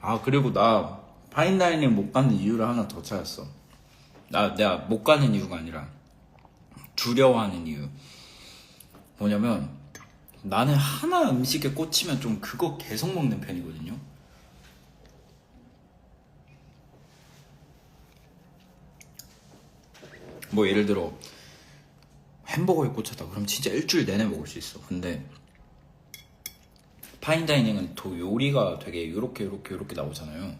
아 그리고 나 파인다이닝 못 가는 이유를 하나 더 찾았어. 나 내가 못 가는 이유가 아니라 두려워하는 이유. 뭐냐면 나는 하나 음식에 꽂히면 좀 그거 계속 먹는 편이거든요. 뭐 예를 들어 햄버거에 꽂혔다. 그럼 진짜 일주일 내내 먹을 수 있어. 근데 파인다이닝은 또 요리가 되게 요렇게 요렇게 요렇게 나오잖아요.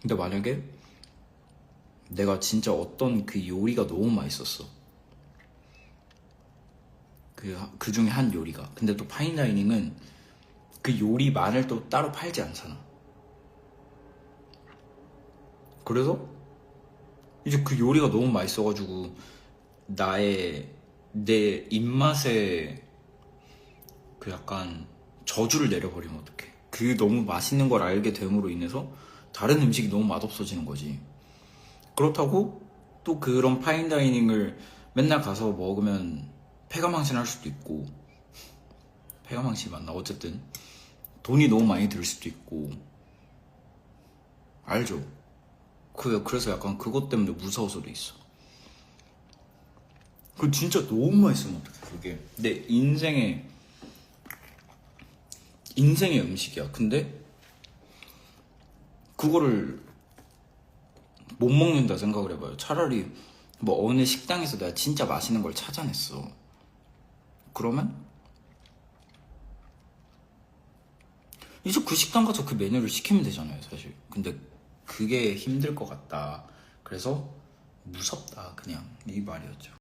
근데 만약에 내가 진짜 어떤 그 요리가 너무 맛있었어. 그, 그 중에 한 요리가. 근데 또 파인다이닝은 그 요리만을 또 따로 팔지 않잖아. 그래서 이제 그 요리가 너무 맛있어가지고 나의 내 입맛에 그 약간 저주를 내려버리면 어떡해. 그 너무 맛있는 걸 알게 됨으로 인해서 다른 음식이 너무 맛없어지는 거지. 그렇다고 또 그런 파인다이닝을 맨날 가서 먹으면 폐가망신 할 수도 있고 폐가망신이 맞나 어쨌든 돈이 너무 많이 들 수도 있고 알죠? 그 그래서 약간 그것 때문에 무서워서도 있어. 그 진짜 너무 맛있으면 어떡해 그게 내 인생의 인생의 음식이야. 근데 그거를 못 먹는다 생각을 해봐요. 차라리 뭐 어느 식당에서 내가 진짜 맛있는 걸 찾아냈어. 그러면 이제 그 식당 가서 그 메뉴를 시키면 되잖아요, 사실. 근데 그게 힘들 것 같다. 그래서 무섭다, 그냥 이 말이었죠.